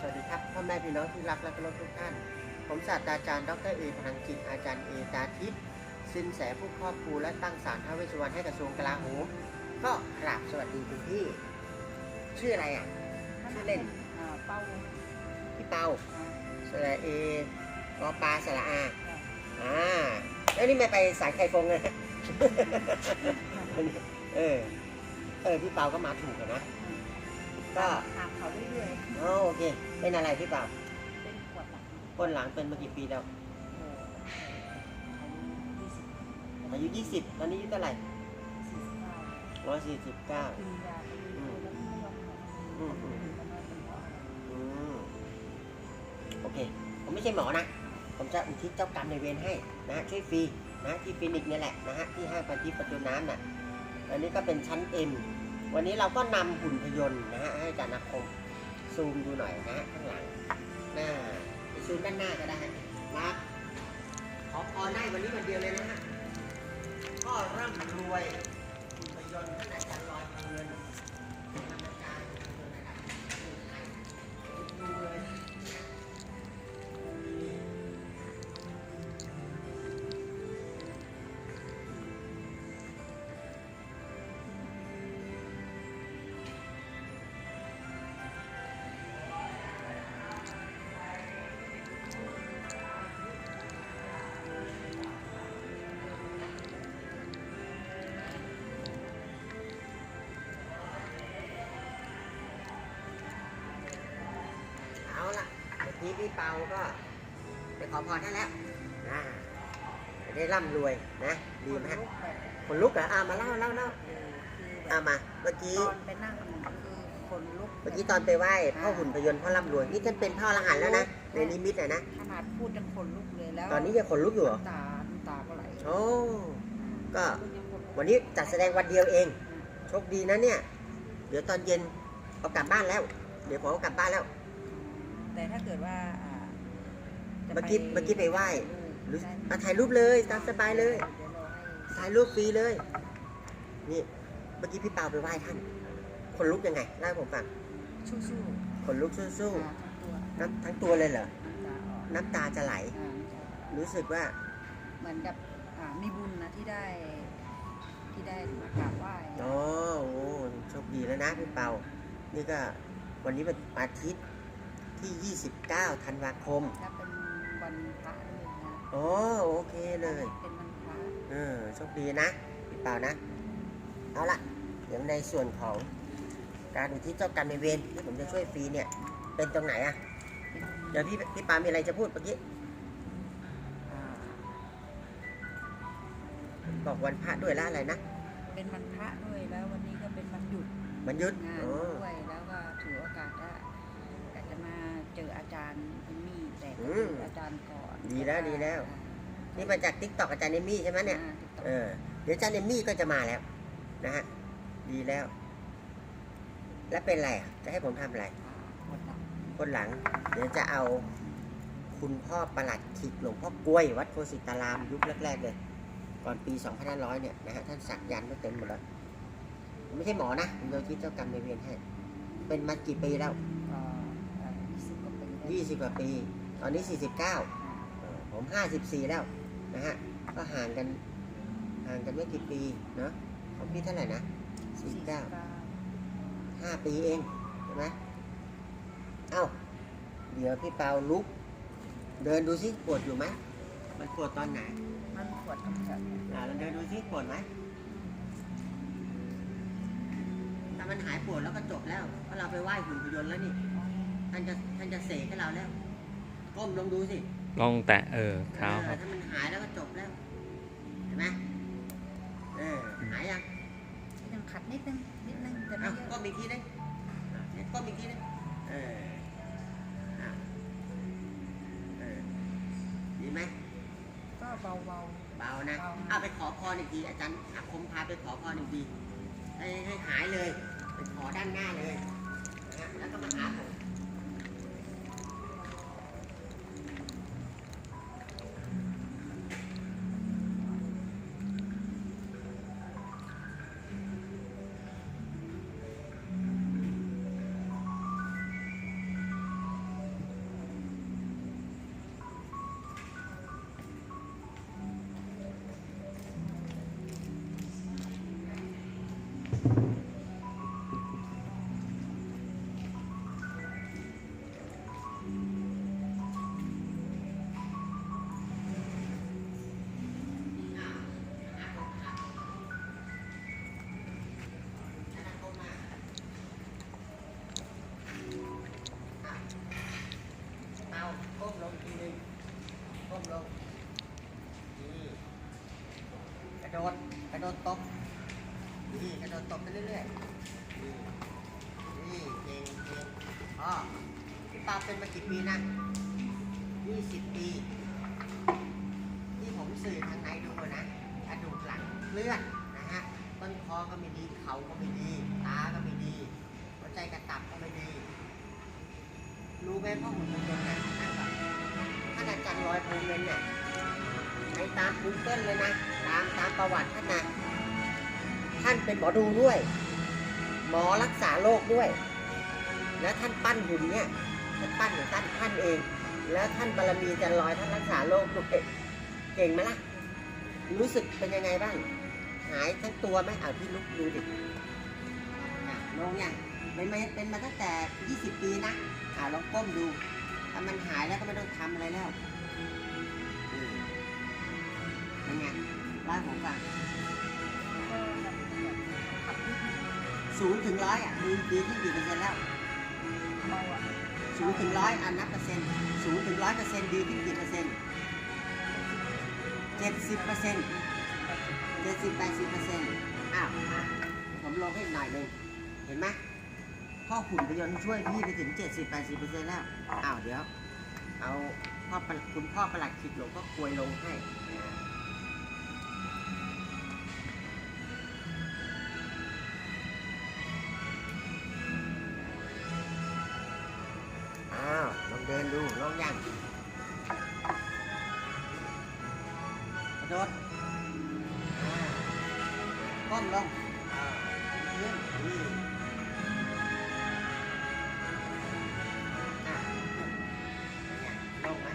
สวัสดีครับพ่อแม่พี่น้องที่รักและเคารพทุกท่าน ผมศาสตราจารย์ดรเอพลังจิตอาจารย์เอตาทิพย์สินแสผู้ครอบครูและตั้งศาลท้าวเวสสุวรรณให้กระทรวงกลาโหมก็กราบสวัสดีคุณพี่ ชื่ออะไรอะ ชื่อเล่นอ่าเป้าพี่เปาอ่าสระเอกอปลาสระอาอ่าอ่าแล้วนี่ไม่ไปสายไข่ฟงเลยเออเออพี่เปาก็มาถูกอะนะ ก็ถามเขาเรื่อยอ๋อโอเค เป็นอะไรพี่เปาๆเป็นขวดหลักคนหลังเป็นมากี่ปีแล้วโอ้อายุยี่สิบอายุ20ตอนนี้อายุเท่าไหร่สี่สิบเก้า149กินยาไปเรื่อยๆแล้วไม่ยอมหายอืมอืมมันน่าเป็นเพราะอะไรอืมโอเค ผมไม่ใช่หมอนะ ผมจะอุทิศเจ้ากรรมในายเวรให้นะฮะช่วยฟรีนะที่ฟินิกซ์เนี่ยแหละนะฮะที่ห้างพันทิพย์ประตูน้ำน่ะ อันนี้ก็เป็นชั้น M วันนี้เราก็นำหุ่นพยนต์นะฮะให้อาจารนักคมซูมดูหน่อยนะฮะข้างหลังหน้าไปซูมด้านหน้าก็ได้นะขอพรได้วันนี้วันเดียวเลยนะฮะก็ร่ำรวยหุ่นพยนต์ท่านอาจารย์ลอยเงิน เมื่อกี้พี่เปาก็ไปขอพรท่านแล้วนะจะได้ร่ำรวยนะดีไหมฮะลุกแบบคนลุกเหรออ่ามาเล่าเล่าเล่าเออคือแบอ่าบมา เมื่อกี้ตอนไปนั่งคือคนลุก เมื่อกี้ตอนไปไหว้พ่อหุ่นพยนต์พ่อร่ำรวยนี่ท่านเป็นพ่ออรหันต์แล้วนะในนิมิตอะนะขนาดพูดยังคนลุกเลยแล้ว ตอนนี้ยังขนลุกอยู่เหรอน้ำตาน้ำตาก็ไหลโอ้ก็พูดยังขลุกวันนี้จัดแสดงวันเดียวเอง โชคดีนะเนี่ย เดี๋ยวตอนเย็นเอากลับบ้านแล้ว เดี๋ยวผมเอากลับบ้านแล้ว แต่ถ้าเกิดว่าอ่าจะเมื่อกี้ไปเมื่อกี้ไปไหว้หรือได้มาถ่ายรูปเลยตามสบายเลยเดี๋ยวรอให้ถ่ายรูปฟรีเลย นี่เมื่อกี้พี่เปาไปไหว้ท่าน คนลุกยังไงเล่าให้ผมฟังสู้คนลุกสู้ๆหาทั้งตัวๆน้ำทั้งตัวเลยเหรอน้ำตาออกน้ำตาจะไหล อ่ารู้สึกว่า เหมือนกับอ่ามีบุญนะที่ได้ที่ได้มากราบไหว้อ๋อโอ้โชคดีแล้วนะพี่เปา นี่ก็วันนี้เป็นอาทิตย์ ที่ 29 ธันวาคมถ้าเป็นวันพระด้วยนะอ๋อโอเคเลย เป็นวันพระเออโชคดีนะพี่เปานะ เอาละเดี๋ยวในส่วนของการอุทิศเจ้ากรรมในายเวรที่ผมจะช่วยฟรีเนี่ย เป็นตรงไหนอะเป็นเดี๋ยวพี่พี่ปามีอะไรจะพูดเมื่อกี้อ่าบอกวันพระด้วยแล้วอะไรนะ เป็นวันพระด้วยแล้ววันนี้ก็เป็นวันหยุดมันหยุดงานอ๋อด้วย เจออาจารย์เอมมี่แต่ก็อืมเจออาจารย์ก่อนดีแล้วดีแล้ว นี่มาจากทิกตอกอาจารย์เอมมี่ใช่ไหมเนี่ยอ่าถูกต้องเออ เดี๋ยวอาจารย์เอมมี่ก็จะมาแล้ว นะฮะ ดีแล้ว แล้วเป็นอะไรอะจะให้ผมทำอะไรอ่าหมดละคนหลัง เดี๋ยวจะเอาคุณพ่อประหลัดขิกหลวงพ่อกล้วย วัดโพสิตารามยุคแรกๆเลย ก่อนปี 2500 เนี่ยนะฮะท่านสักยันต์ไว้เต็มหมดแล้ว ไม่ใช่หมอนะผมจะคิดเจ้ากรรมในายเวรให้ เป็นมากี่ปีแล้ว เอ่อยี่สิบกว่าปีแล้ว 20กว่าปี ตอนนี้ 49อ่าเออผม 54 แล้วนะฮะ ก็ห่างกัน ห่างกันไม่กี่ปีเนาะของพี่เท่าไหร่นะ 49ห้าปีเองใช่ไหมเอ้า เดี๋ยวพี่เปาลุก เดินดูซิปวดอยู่ไหม มันปวดตอนไหน มันปวดกับแบบเนี่ยอ่าเราเดินดูซิปวดไหมถ้ามันหายปวดแล้วก็จบแล้วเพราะเราไปไหว้หุ่นพยนต์แล้วนี่ ท่านจะท่านจะเสกให้เราแล้วก้มลงดูสิลองแตะเออเท้าเอคอรับ ถ้ามันหายแล้วก็จบแล้วเห็นไหมเออหายยังยังขัดนิดนึงนิดนึงแต่ไม่เอ้าเยอะก้มอีกทีนึงอะเนี่ยก้มอีกทีนึงเอออะเออดีไหมก็เบาเบานะเบาเอาไปขอพรอีกทีอาจารย์อาคมพาไปขอพรอีกทีให้ให้หายเลยไปขอด้านหน้าเลยนะแล้วก็มาหาผม พี่าเป็นมากี่ปีนะ20ปี ที่ผมสื่อทางไหนดูนะกระดูกหลังเลื่อนนะฮะต้นคอก็ไม่ดี เข่าก็ไม่ดี ตาก็ไม่ดี หัวใจกระตับก็ไม่ดี รู้ไหมพ่อหุ่นยนต์เนี่ยนั่นท่านอาจารย์ลอยภูมิเนเนี่ยในตามกูเกิลเลยนะ ตามตามประวัติท่านนะท่านเป็นหมอดูด้วย หมอรักษาโรคด้วย แล้วท่านปั้นหุ่นเนี่ย ปั้นของท่านท่านเอง แล้วท่านบารมีจะลอยท่านรักษาโรคด้วยเก่งไหมล่ะ รู้สึกเป็นยังไงบ้าง หายทั้งตัวไหมเอาที่ลุกดูดิอะลงยังเป็นมาเป็นมาตั้งแต่ 20 ปีนะอาลองก้มดู ถ้ามันหายแล้วก็ไม่ต้องทำอะไรแล้วเป็นไงเล่าให้ผมฟังศูนย์ถึงร้อยอะดีดีที่กี่เปอร์เซ็นต์แล้วเบาอะ ศูนย์ถึงร้อยอันนับเปอร์เซ็นต์ศูนย์ถึงร้อยเปอร์เซ็นต์ดีที่กี่เปอร์เซ็นต์เจ็ดสิบเปอร์เซ็นต์เจ็ดสิบแปดสิบเปอร์เซ็นต์อ้าวมาผมลงให้อีกหน่อยหนึ่งเห็นไหมพ่อหุ่นพยนต์ช่วยพี่ไปถึงเจ็ดสิบแปดสิบเปอร์เซ็นต์แล้วอ้าวเดี๋ยว เอาพ่อคุณพ่อประหลัดขิดหลวงพ่อกลวยลงให้ โดดอ่าก้มลงอ่าขึ้นนี่อะเป็นไงลงไหม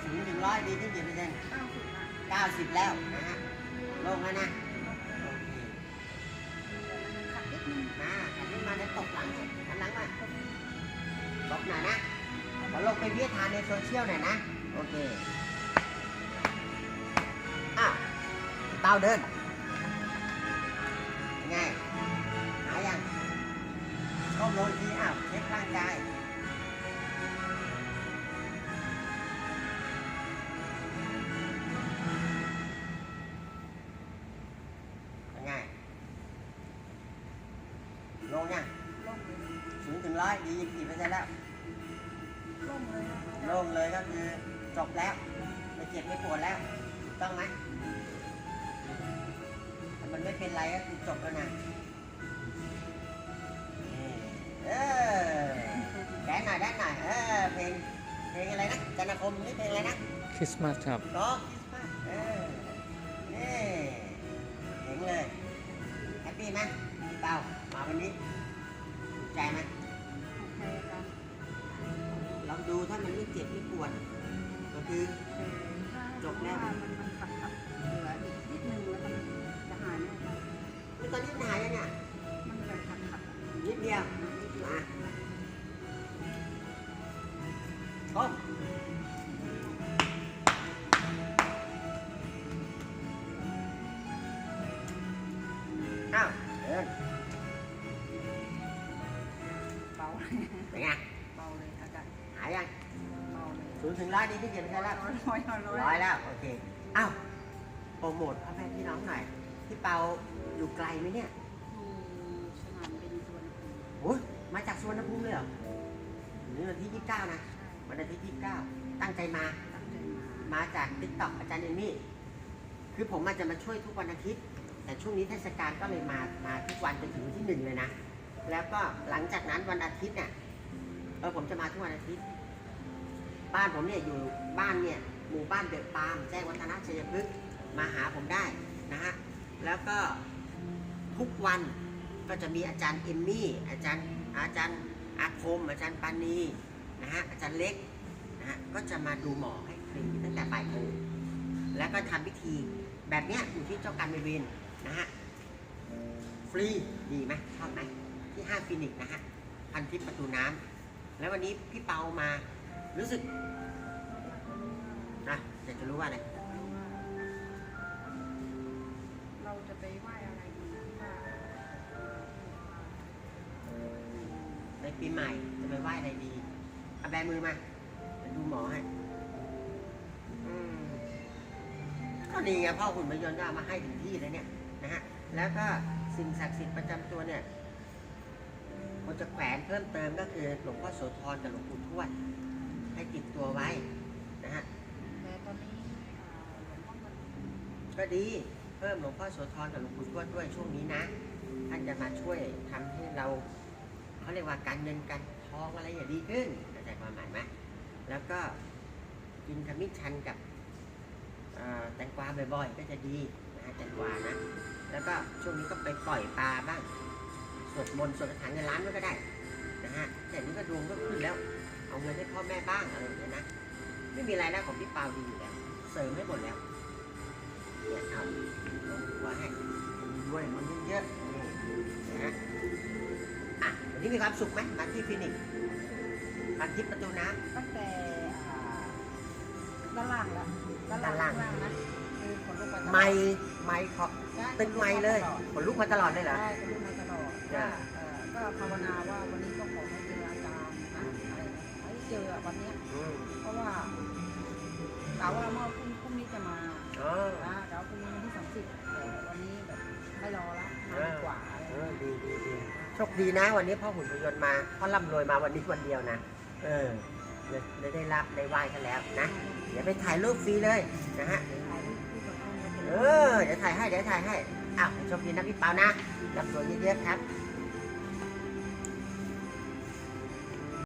ศูนย์ถึงร้อยดีที่กี่เปอร์เซ็นต์เก้าสิบอะเก้าสิบแล้วนะฮะลงแล้วนะโอเคขับนิดนึงมาอันนี้มาเดี๋ยวตกหลังหันหลังมาตกหน่อยนะขอลงไปวิทานในโซเชียลหน่อยนะ โอเค เต้าเดินยังไงหายังก้มลงอีกทีอ้าวเช็คร่างกายยังไงลงยังลงเลยศูนย์ถึงร้อยดีกี่เปอร์เซ็นต์แล้วลงเลยนะโล่งเลยก็คือจบแล้วไม่เจ็บไม่ปวดแล้วถูกต้องไหมถ้ามัน ไม่เป็นไรก็คือจบแล้วนะนี่เออแดนหน่อยแดนหน่อยเออเพลงเพลงอะไรนะจันทคมนี่เพลงอะไรนะคริสต์มาสครับก็คริสต์มาสเออนี่เจ๋งเลยแฮปปี้ไหมพี่เปามาวันนี้ถูกใจไหมโอเคกันลองดูถ้ามันไม่เจ็บไม่ปวดก็คือ เบาเป็นไงเบาเลยอาจารย์หายยังเบาเลยศูนย์ถึงร้อยดีที่เจ็บใช่แล้วร้อยร้อยร้อยร้อยร้อยแล้วโอเคอ้าวโปรโมทพ่อแม่พี่น้องหน่อยพี่เปาอยู่ไกลไหมเนี่ยอยู่สนามบินสุวรรณภูมิโอ้ยมาจากสุวรรณภูมิเลยเหรอนี่วันที่29นะวันอาทิตย์ที่29ตั้งใจมาตั้งใจมา มาจากติ๊กต็อกอาจารย์เอมี่ คือผมอาจจะมาช่วยทุกวันอาทิตย์ แต่ช่วงนี้เทศกาลก็เลยมา มาทุกวันจนถึงวันที่หนึ่งเลยนะ แล้วก็หลังจากนั้นวันอาทิตย์เนี่ยเออผมจะมาทุกวันอาทิตย์ บ้านผมเนี่ยอยู่บ้านเนี่ยหมู่บ้านเดอะปาล์มแจ้งวัฒนะชัยพฤกษ์มาหาผมได้นะฮะแล้วก็ทุกวันก็จะมีอาจารย์เอมมี่ อาจารย์อาจารย์อาคม อาจารย์ปานีนะฮะอาจารย์เล็กนะฮะก็จะมาดูหมอให้ฟรีตั้งแต่บ่ายโมงแล้วก็ทำพิธีแบบเนี้ยอยู่ที่เจ้ากรรมนายเวรนะฮะฟรีดีไหมชอบไหม ที่ห้างฟินิกส์นะฮะพันทิพย์ประตูน้ำแล้ววันนี้พี่เปามารู้สึกนะอยากจะรู้ว่าอะไรเราจะไปไหว้อะไรดีว่าในปีใหม่จะไปไหว้อะไรดีเอาแบมือมาจะดูหมอให้อืมก็นี่ไงพ่อหุ่นพยนต์ก็เอามาให้ถึงที่เลยเนี่ยนะฮะแล้วก็สิ่งศักดิ์สิทธิ์ประจำตัวเนี่ย คนจะแขวนเพิ่มเติมก็คือหลวงพ่อโสธรกับหลวงปู่ทวดให้ติดตัวไว้นะฮะแต่ตอนนี้ก็ดีเพิ่มหลวงพ่อโสธรกับหลวงปู่ทวดด้วยช่วงนี้นะท่านจะมาช่วยทำให้เราเขาเรียกว่าการเงินการทองอะไรอย่างดีขึ้นเข้าใจความหมายไหมแล้วก็กินขมิ้นชันกับแตงกวาบ่อยๆ ก็จะดีนะฮะแตงกวานะ แล้วก็ช่วงนี้ก็ไปปล่อยปลาบ้าง สวดมนต์สวดคาถาเงินล้านไว้ก็ได้นะฮะแต่นี้ก็ดวงก็ขึ้นแล้ว เอาเงินให้พ่อแม่บ้างอะไรอย่างเงี้ยนะไม่มีรายได้ของพี่เปาดีอยู่แล้วเสริมให้หมดแล้วเนี่ยเอาลงหัวให้ด้วยมันเยอะๆนี่นะฮะอะวันนี้มีความสุขไหมมาที่ฟินิกส์มาที่ประตูน้ตั้งแต่อ่าด้านล่างแล้วด้านล่างด้านล่างข้างล่างนะคือขนลุกมาตลอดำไม่ไม่ขอใช่ตึกไม่เลยขนลุกมาตลอดขนลุกมาตลอดเลยเหรอ ใช่ขนลุกมาต ลอดจ้ะก็ภาวนาว่าวันนี้ก็ขอให้เจออาจารย์นะอะไรให้เจอวันเนี้ยเพราะว่ากะว่าเมื่อพรุ่งพรุ่งนี้จะมาอ๋อนะกะว่าพรุ่งนี้วันที่สามสิบแต่วันนี้แบบไม่รอละมาดีกว่าอะไรเออย่างอเงี้ยดีดีดีโชคดีนะวันนี้พ่อหุ่นพยนต์มาพ่อร่ำรวยมาวันนี้วันเดียวนะ เออเลยได้รับได้ไหว้กันแล้วนะ เดี๋ยวไปถ่ายรูปฟรีเลยนะฮะเออเดี๋ยวถ่ายให้เดี๋ยวถ่ายให้อ้าวโชคดีนะพี่เปานะรับตัวเยอะๆครับ